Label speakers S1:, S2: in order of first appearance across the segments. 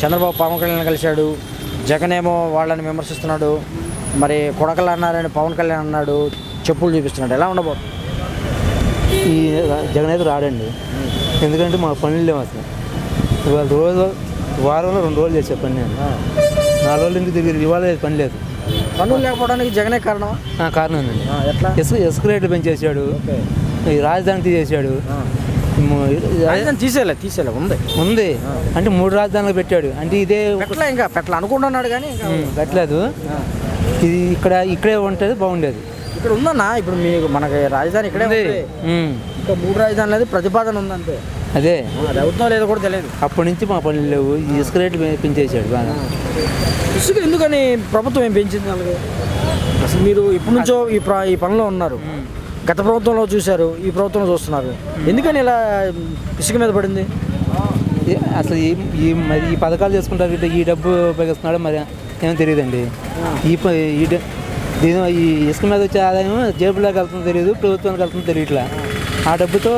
S1: చంద్రబాబు పవన్ కళ్యాణ్ కలిశాడు. జగన్ ఏమో వాళ్ళని విమర్శిస్తున్నాడు. మరి కొడకలు అన్నారని పవన్ కళ్యాణ్ అన్నాడు. చెప్పులు చూపిస్తున్నాడు. ఎలా ఉండబోతుంది
S2: ఈ జగన్ అయితే రాడండి. ఎందుకంటే మా పనులు లేవు అసలు. ఇవాళ రోజు వారంలో రెండు రోజులు చేసే పని నేను. నాలుగు రోజులు ఇంటికి తిరిగి ఇవాళ పని లేదు.
S1: పనులు లేకపోవడానికి జగనే కారణం?
S2: కారణం ఏంటండి
S1: ఎట్లా?
S2: ఇసుక ఇసుక రేట్లు పెంచేసాడు ఈ రాజధాని తీసేసాడు
S1: తీసేలే తీసేలే ఉంది
S2: ఉంది అంటే మూడు రాజధానులు పెట్టాడు. అంటే ఇదే
S1: ఇంకా పెట్ల అనుకుంటున్నాడు కానీ
S2: పెట్టలేదు. ఇది ఇక్కడ ఇక్కడే ఉంటుంది బాగుండేది.
S1: ఇక్కడ ఉందన్న ఇప్పుడు మీకు మనకి రాజధాని ఇక్కడే
S2: ఉంది.
S1: ఇంకా మూడు రాజధానులు అది ప్రతిపాదన ఉందంతే.
S2: అదే.
S1: అది అవుతుందో లేదో కూడా తెలియదు.
S2: అప్పటి నుంచి మా పనులు లేవు. ఈ ఇసుక రేట్లు పెంచేసాడు బాగా.
S1: ఇసుక ఎందుకని ప్రభుత్వం ఏం పెంచింది అలాగే అసలు మీరు ఇప్పటి నుంచో ఈ ఈ పనిలో ఉన్నారు. గత ప్రభుత్వంలో చూశారు ఈ ప్రభుత్వంలో చూస్తున్నారు. ఎందుకని ఇలా ఇసుక మీద పడింది?
S2: అసలు ఈ ఈ మరి ఈ పథకాలు చేసుకుంటారు ఇట్లా ఈ డబ్బు ఉపయోగిస్తున్నాడో మరి ఏమో తెలియదండి. ఈ ఈ దీని ఈ ఇసుక మీద వచ్చే ఆదాయం జేబులోకి వెళ్తుందో తెలియదు ప్రభుత్వానికి వెళ్తుందో తెలియట్లా ఆ డబ్బుతో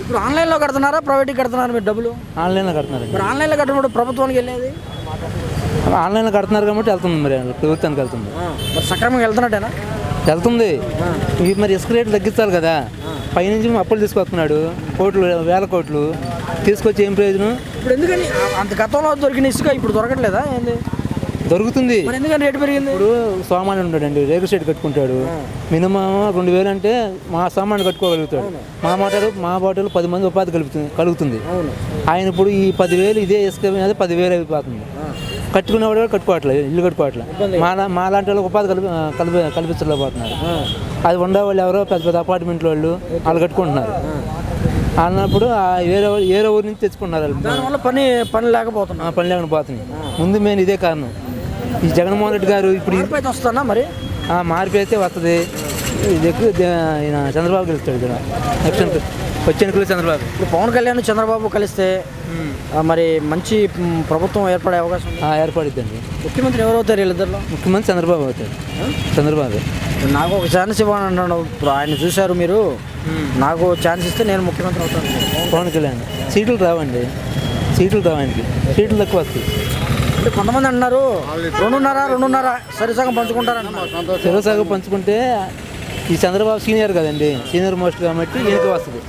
S1: ఇప్పుడు ఆన్లైన్లో కడుతున్నారా ప్రైవేట్కి కడుతున్నారా మీరు డబ్బులు?
S2: ఆన్లైన్లో కడుతున్నారు.
S1: మరి ఆన్లైన్లో కట్టినప్పుడు ప్రభుత్వానికి వెళ్ళేది?
S2: ఆన్లైన్లో కడుతున్నారు కాబట్టి వెళ్తుంది మరి ప్రభుత్వానికి వెళ్తుంది.
S1: మరి సక్రమంగా వెళ్తున్నట్టేనా?
S2: వెళ్తుంది. మరి ఇసుక రేట్లు తగ్గించాలి కదా. పైనుంచి అప్పులు తీసుకొస్తున్నాడు. కోట్లు వేల కోట్లు. తీసుకొచ్చి ఏం ప్రయోజనం?
S1: ఇప్పుడు ఎందుకని? అంత గతంలో దొరికిన ఇసుక ఇప్పుడు దొరకట్లేదా? ఏంది?
S2: దొరుకుతుంది.
S1: ఎందుకని రేటు పెరిగింది?
S2: ఇప్పుడు సామాన్యుడు ఉంటాడండి రేగు షెడ్ కట్టుకుంటాడు. మినిమం రెండు వేలు అంటే మా సామాన్ కట్టుకోగలుగుతాడు. మా మాటలు మా బాటలు పది మంది ఉపాధి కలుగుతుంది. కలుగుతుంది ఆయన ఇప్పుడు ఈ పదివేలు ఇదే ఇసుక మీద పదివేలు అయిపోతుంది. కట్టుకునేవాడు కూడా కట్టుకోవట్లేదు ఇల్లు కట్టుకోవట్లేదు. మా మా లాంటి వాళ్ళకి ఉపాధి కల్పి కల్పి కల్పించలేకపోతున్నారు. అది ఉండేవాళ్ళు ఎవరో పెద్ద పెద్ద అపార్ట్మెంట్ వాళ్ళు వాళ్ళు కట్టుకుంటున్నారు. అన్నప్పుడు వేరే వేరే ఊరి నుంచి తెచ్చుకుంటున్నారు వాళ్ళు.
S1: దానివల్ల పని పని లేకపోతున్నా
S2: పని లేకుండా పోతున్నాయి. ముందు మెయిన్ ఇదే కారణం. ఈ జగన్మోహన్ రెడ్డి గారు ఇప్పుడు
S1: వస్తుందా మరి?
S2: మార్పు అయితే వస్తుంది. ఇది ఎక్కువ చంద్రబాబు గెలుస్తాడు ఇక్కడ నెక్స్ట్ వచ్చే ఎన్నికలు చంద్రబాబు.
S1: ఇప్పుడు పవన్ కళ్యాణ్ చంద్రబాబు కలిస్తే మరి మంచి ప్రభుత్వం ఏర్పడే అవకాశం ఉంది?
S2: ఆ, ఏర్పడిద్దండి.
S1: ముఖ్యమంత్రి ఎవరు అవుతారు వీళ్ళిద్దరిలో?
S2: ముఖ్యమంత్రి చంద్రబాబు అవుతాడు. చంద్రబాబు.
S1: నాకు ఒక ఛాన్స్ ఇవ్వని అంటున్నాడు ఇప్పుడు ఆయన చూశారు మీరు. నాకు ఛాన్స్ ఇస్తే నేను ముఖ్యమంత్రి అవుతాను.
S2: పవన్ కళ్యాణ్ సీట్లు రావండి. సీట్లు రావానికి. సీట్లు తక్కువ వస్తాయి.
S1: అంటే కొంతమంది అంటున్నారు రెండున్నర రెండున్నర సరి సగం పంచుకుంటారంటున్నారు
S2: శివసాగు పంచుకుంటే ఈ చంద్రబాబు సీనియర్ కదండి. సీనియర్ మోస్ట్ కాబట్టి ఈయనకి వస్తుంది.